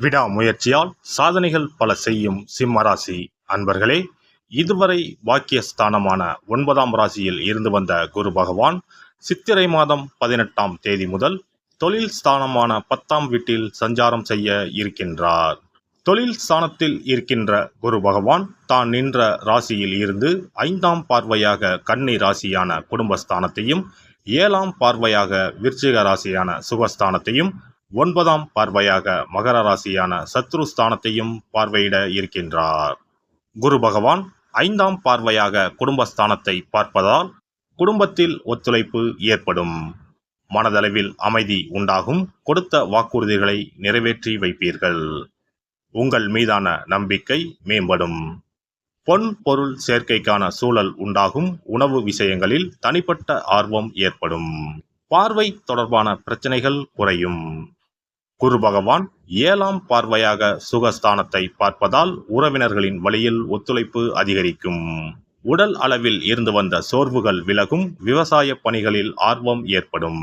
விடாமுயற்சியால் சாதனைகள் பல செய்யும் சிம்மராசி அன்பர்களே இதுவரை பாக்கியஸ்தானமான ஒன்பதாம் ராசியில் இருந்து வந்த குரு பகவான் சித்திரை மாதம் பதினெட்டாம் தேதி முதல் தொழில் ஸ்தானமான பத்தாம் வீட்டில் சஞ்சாரம் செய்ய இருக்கின்றார். தொழில் ஸ்தானத்தில் இருக்கின்ற குரு பகவான் தான் நின்ற ராசியில் இருந்து ஐந்தாம் பார்வையாக கன்னி ராசியான குடும்பஸ்தானத்தையும் ஏழாம் பார்வையாக விருச்சிக ராசியான சுகஸ்தானத்தையும் ஒன்பதாம் பார்வையாக மகர ராசியான சத்ருஸ்தானத்தையும் பார்வையிட இருக்கின்றார். குரு பகவான் ஐந்தாம் பார்வையாக குடும்பஸ்தானத்தை பார்ப்பதால் குடும்பத்தில் ஒத்துழைப்பு ஏற்படும். மனதளவில் அமைதி உண்டாகும். கொடுத்த வாக்குறுதிகளை நிறைவேற்றி வைப்பீர்கள். உங்கள் மீதான நம்பிக்கை மேம்படும். பொன் பொருள் சேர்க்கைக்கான சூழல் உண்டாகும். உணவு விஷயங்களில் தனிப்பட்ட ஆர்வம் ஏற்படும். பார்வை தொடர்பான பிரச்சனைகள் குறையும். குரு பகவான் ஏழாம் பார்வையாக சுகஸ்தானத்தை பார்ப்பதால் உறவினர்களின் வழியில் ஒத்துழைப்பு அதிகரிக்கும். உடல் அளவில் இருந்து வந்த சோர்வுகள் விலகும் விவசாய பணிகளில் ஆர்வம் ஏற்படும்.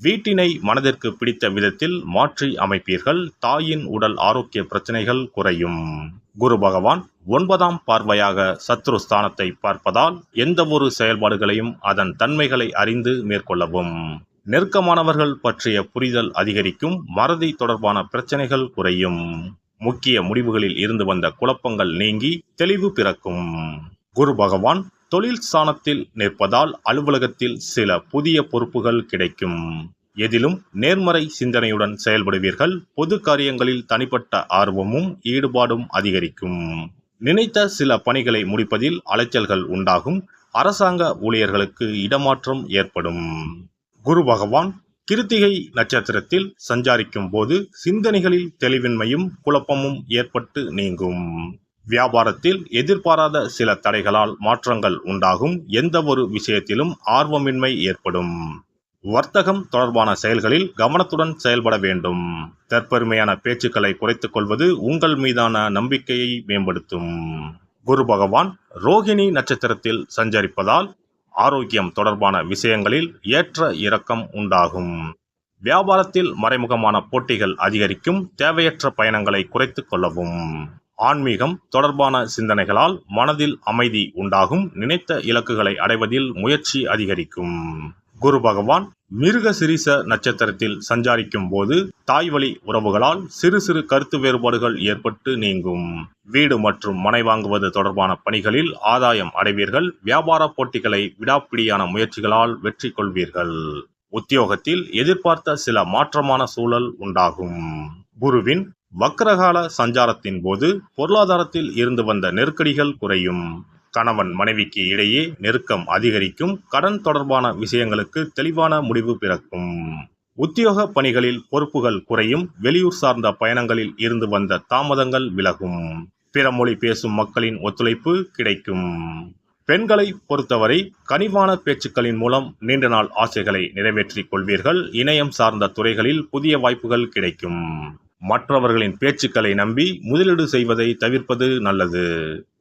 வீட்டினை மனதிற்கு பிடித்த விதத்தில் மாற்றி அமைப்பீர்கள் தாயின் உடல் ஆரோக்கிய பிரச்சனைகள் குறையும். குரு பகவான் ஒன்பதாம் பார்வையாக சத்ரு ஸ்தானத்தை பார்ப்பதால் எந்தவொரு செயல்பாடுகளையும் அதன் தன்மைகளை அறிந்து மேற்கொள்ளவும். நெருக்கமானவர்கள் பற்றிய புரிதல் அதிகரிக்கும் மறதி தொடர்பான பிரச்சனைகள் குறையும். முக்கிய முடிவுகளில் இருந்து வந்த குழப்பங்கள் நீங்கி தெளிவு பிறக்கும். குரு பகவான் தொழில் ஸ்தானத்தில் நிற்பதால் அலுவலகத்தில் சில புதிய பொறுப்புகள் கிடைக்கும். எதிலும் நேர்மறை சிந்தனையுடன் செயல்படுவீர்கள். பொது காரியங்களில் தனிப்பட்ட ஆர்வமும் ஈடுபாடும் அதிகரிக்கும். நினைத்த சில பணிகளை முடிப்பதில் அலைச்சல்கள் உண்டாகும். அரசாங்க ஊழியர்களுக்கு இடமாற்றம் ஏற்படும். குரு பகவான் கிருத்திகை நட்சத்திரத்தில் சஞ்சாரிக்கும் போது சிந்தனைகளில் தெளிவின்மையும் குழப்பமும் ஏற்பட்டு நீங்கும். வியாபாரத்தில் எதிர்பாராத சில தடைகளால் மாற்றங்கள் உண்டாகும். எந்த ஒரு விஷயத்திலும் ஆர்வமின்மை ஏற்படும். வர்த்தகம் தொடர்பான செயல்களில் கவனத்துடன் செயல்பட வேண்டும். தற்பெருமையான பேச்சுக்களை குறைத்துக் கொள்வது உங்கள் மீதான நம்பிக்கையை மேம்படுத்தும். குரு பகவான் ரோகிணி நட்சத்திரத்தில் சஞ்சரிப்பதால் ஆரோக்கியம் தொடர்பான விஷயங்களில் ஏற்ற இறக்கம் உண்டாகும். வியாபாரத்தில் மறைமுகமான போட்டிகள் அதிகரிக்கும் தேவையற்ற பயணங்களை குறைத்து கொள்ளவும். ஆன்மீகம் தொடர்பான சிந்தனைகளால் மனதில் அமைதி உண்டாகும் நினைத்த இலக்குகளை அடைவதில் முயற்சி அதிகரிக்கும். குரு பகவான் மிருக சிரீச நட்சத்திரத்தில் சஞ்சாரிக்கும் போது தாய்வழி உறவுகளால் சிறு சிறு கருத்து வேறுபாடுகள் ஏற்பட்டு நீங்கும். வீடு மற்றும் மனை வாங்குவது தொடர்பான பணிகளில் ஆதாயம் அடைவீர்கள். வியாபார போட்டிகளை விடாப்பிடியான முயற்சிகளால் வெற்றி கொள்வீர்கள். உத்தியோகத்தில் எதிர்பார்த்த சில மாற்றமான சூழல் உண்டாகும். குருவின் வக்ரகால சஞ்சாரத்தின் போது பொருளாதாரத்தில் இருந்து வந்த நெருக்கடிகள் குறையும். கணவன் மனைவிக்கு இடையே நெருக்கம் அதிகரிக்கும். கடன் தொடர்பான விஷயங்களுக்கு தெளிவான முடிவு பிறக்கும். உத்தியோக பணிகளில் பொறுப்புகள் குறையும். வெளியூர் சார்ந்த பயணங்களில் இருந்து வந்த தாமதங்கள் விலகும். பிற மொழி பேசும் மக்களின் ஒத்துழைப்பு கிடைக்கும். பெண்களை பொறுத்தவரை கனிவான பேச்சுக்களின் மூலம் நீண்ட நாள் ஆசைகளை நிறைவேற்றிக் கொள்வீர்கள். இணையம் சார்ந்த துறைகளில் புதிய வாய்ப்புகள் கிடைக்கும். மற்றவர்களின் பேச்சுக்களை நம்பி முதலீடு செய்வதை தவிர்ப்பது நல்லது.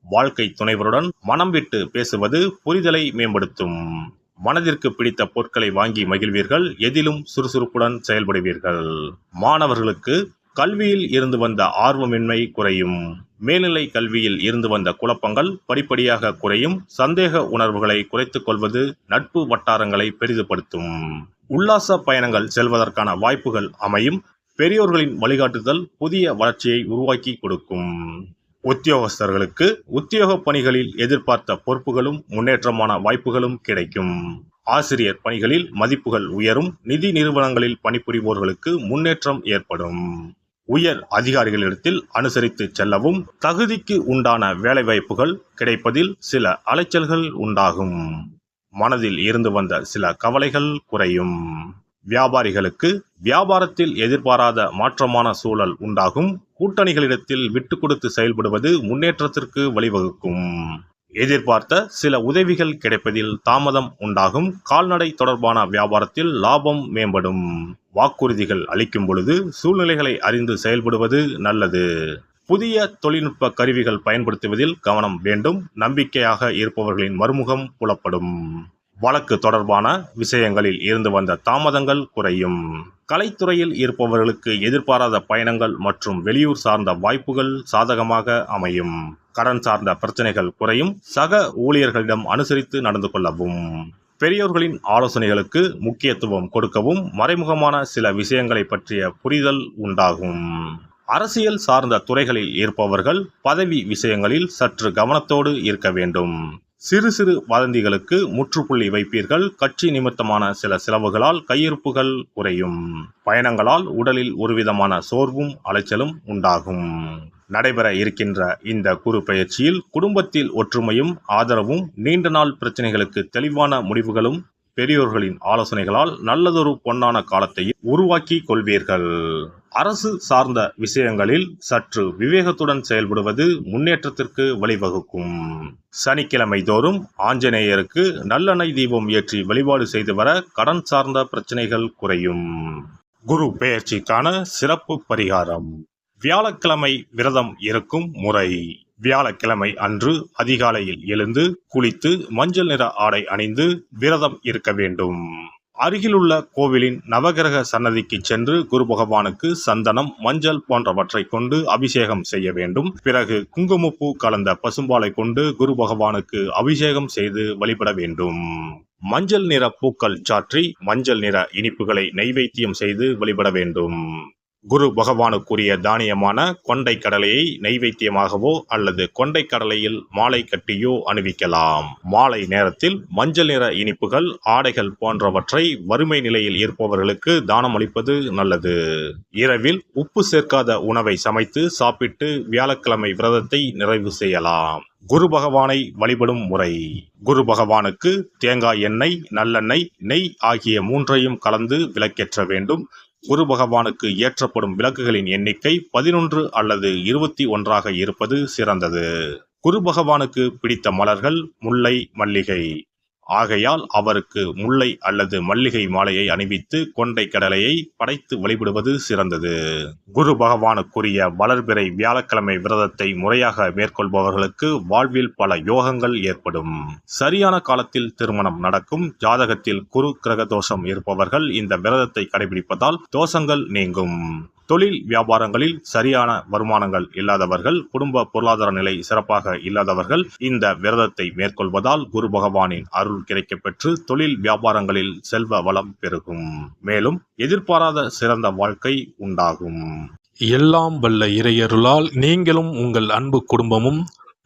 வாழ்க்கை துணைவருடன் மனம் விட்டு பேசுவது புரிதலை மேம்படுத்தும். மனதிற்கு பிடித்த பொருட்களை வாங்கி மகிழ்வீர்கள். எதிலும் சுறுசுறுப்புடன் செயல்படுவீர்கள். மாணவர்களுக்கு கல்வியில் இருந்து வந்த ஆர்வமின்மை குறையும். மேல்நிலை கல்வியில் இருந்து வந்த குழப்பங்கள் படிப்படியாக குறையும். சந்தேக உணர்வுகளை குறைத்துக் கொள்வது நட்பு வட்டாரங்களை பெரிதுபடுத்தும். உல்லாச பயணங்கள் செல்வதற்கான வாய்ப்புகள் அமையும். பெரியோர்களின் வழிகாட்டுதல் புதிய வளர்ச்சியை உருவாக்கி கொடுக்கும். உத்தியோகஸ்தர்களுக்கு உத்தியோக பணிகளில் எதிர்பார்த்த பொறுப்புகளும் முன்னேற்றமான வாய்ப்புகளும் கிடைக்கும். ஆசிரியர் பணிகளில் மதிப்புகள் உயரும் நிதி நிறுவனங்களில் பணிபுரிவோர்களுக்கு முன்னேற்றம் ஏற்படும். உயர் அதிகாரிகளிடத்தில் அனுசரித்து செல்லவும் தகுதிக்கு உண்டான வேலைவாய்ப்புகள் கிடைப்பதில் சில அலைச்சல்கள் உண்டாகும். மனதில் இருந்து வந்த சில கவலைகள் குறையும். வியாபாரிகளுக்கு வியாபாரத்தில் எதிர்பாராத மாற்றமான சூழல் உண்டாகும். கூட்டணிகளிடத்தில் விட்டு கொடுத்து செயல்படுவது முன்னேற்றத்திற்கு வழிவகுக்கும். எதிர்பார்த்த சில உதவிகள் கிடைப்பதில் தாமதம் உண்டாகும். கால்நடை தொடர்பான வியாபாரத்தில் லாபம் மேம்படும். வாக்குறுதிகள் அளிக்கும் பொழுது சூழ்நிலைகளை அறிந்து செயல்படுவது நல்லது. புதிய தொழில்நுட்ப கருவிகள் பயன்படுத்துவதில் கவனம் வேண்டும். நம்பிக்கையாக இருப்பவர்களின் மறுமுகம் புலப்படும். வழக்கு தொடர்பான விஷயங்களில் இருந்து வந்த தாமதங்கள் குறையும். கலைத்துறையில் இருப்பவர்களுக்கு எதிர்பாராத பயணங்கள் மற்றும் வெளியூர் சார்ந்த வாய்ப்புகள் சாதகமாக அமையும். கடன் சார்ந்த பிரச்சனைகள் குறையும். சக ஊழியர்களிடம் அனுசரித்து நடந்து கொள்ளவும். பெரியோர்களின் ஆலோசனைகளுக்கு முக்கியத்துவம் கொடுக்கவும் மறைமுகமான சில விஷயங்களை பற்றிய புரிதல் உண்டாகும். அரசியல் சார்ந்த துறைகளில் இருப்பவர்கள் பதவி விஷயங்களில் சற்று கவனத்தோடு இருக்க வேண்டும். சிறு சிறு வதந்திகளுக்கு முற்றுப்புள்ளி வைப்பீர்கள். கட்சி நிமித்தமான சில செலவுகளால் கையிருப்புகள் குறையும். பயணங்களால் உடலில் ஒருவிதமான சோர்வும் அலைச்சலும் உண்டாகும். நடைபெற இருக்கின்ற இந்த குறு பயிற்சியில் குடும்பத்தில் ஒற்றுமையும் ஆதரவும் நீண்ட நாள் பிரச்சனைகளுக்கு தெளிவான முடிவுகளும் பெரியோர்களின் ஆலோசனைகளால் நல்லதொரு பொன்னான காலத்தை உருவாக்கி கொள்வீர்கள். அரசு சார்ந்த விஷயங்களில் சற்று விவேகத்துடன் செயல்படுவது முன்னேற்றத்திற்கு வழிவகுக்கும். சனிக்கிழமை தோறும் ஆஞ்சநேயருக்கு நல்லெண்ணெய் தீபம் ஏற்றி வழிபாடு செய்து வர கடன் சார்ந்த பிரச்சனைகள் குறையும். குரு பெயர்ச்சிக்கான சிறப்பு பரிகாரம். வியாழக்கிழமை விரதம் இருக்கும் முறை. வியாழக்கிழமை அன்று அதிகாலையில் எழுந்து குளித்து மஞ்சள் நிற ஆடை அணிந்து விரதம் இருக்க வேண்டும். அருகிலுள்ள கோவிலின் நவகிரக சன்னதிக்கு சென்று குரு பகவானுக்கு சந்தனம் மஞ்சள் போன்றவற்றை கொண்டு அபிஷேகம் செய்ய வேண்டும். பிறகு குங்குமப்பூ கலந்த பசும்பாலை கொண்டு குரு பகவானுக்கு அபிஷேகம் செய்து வழிபட வேண்டும். மஞ்சள் நிற பூக்கள் சாற்றி மஞ்சள் நிற இனிப்புகளை நைவேத்தியம் செய்து வழிபட வேண்டும். குரு பகவானுக்குரிய தானியமான கொண்டை கடலையை நைவேத்தியமாகவோ அல்லது கொண்டை கடலையில் மாலை கட்டியோ அணிவிக்கலாம். மாலை நேரத்தில் மஞ்சள் நிற இனிப்புகள் ஆடைகள் போன்றவற்றை வறுமை நிலையில் இருப்பவர்களுக்கு தானம் அளிப்பது நல்லது. இரவில் உப்பு சேர்க்காத உணவை சமைத்து சாப்பிட்டு வியாழக்கிழமை விரதத்தை நிறைவு செய்யலாம். குரு பகவானை வழிபடும் முறை. குரு பகவானுக்கு தேங்காய் எண்ணெய் நல்லெண்ணெய் நெய் ஆகிய மூன்றையும் கலந்து விளக்கேற்ற வேண்டும். குரு பகவானுக்கு ஏற்றப்படும் விளக்குகளின் எண்ணிக்கை பதினொன்று அல்லது இருபத்தி ஒன்றாக இருப்பது சிறந்தது. குரு பகவானுக்கு பிடித்த மலர்கள் முல்லை மல்லிகை. ஆகையால் அவருக்கு முல்லை அல்லது மல்லிகை மாலையை அணிவித்து கொண்டை கடலையை படைத்து வழிபடுவது சிறந்தது. குரு பகவானுக்குரிய வளர்பிறை வியாழக்கிழமை விரதத்தை முறையாக மேற்கொள்பவர்களுக்கு வாழ்வில் பல யோகங்கள் ஏற்படும். சரியான காலத்தில் திருமணம் நடக்கும். ஜாதகத்தில் குரு கிரக தோஷம் இருப்பவர்கள் இந்த விரதத்தை கடைபிடிப்பதால் தோஷங்கள் நீங்கும். தொழில் வியாபாரங்களில் சரியான வருமானங்கள் இல்லாதவர்கள் குடும்ப பொருளாதார நிலை சிறப்பாக இல்லாதவர்கள் இந்த விரதத்தை மேற்கொள்வதால் குரு பகவானின் அருள் கிடைக்கப்பெற்று தொழில் வியாபாரங்களில் செல்வ வளம் பெருகும். மேலும் எதிர்பாராத சிறந்த வாழ்க்கை உண்டாகும். எல்லாம் வல்ல இறையருளால் நீங்களும் உங்கள் அன்பு குடும்பமும்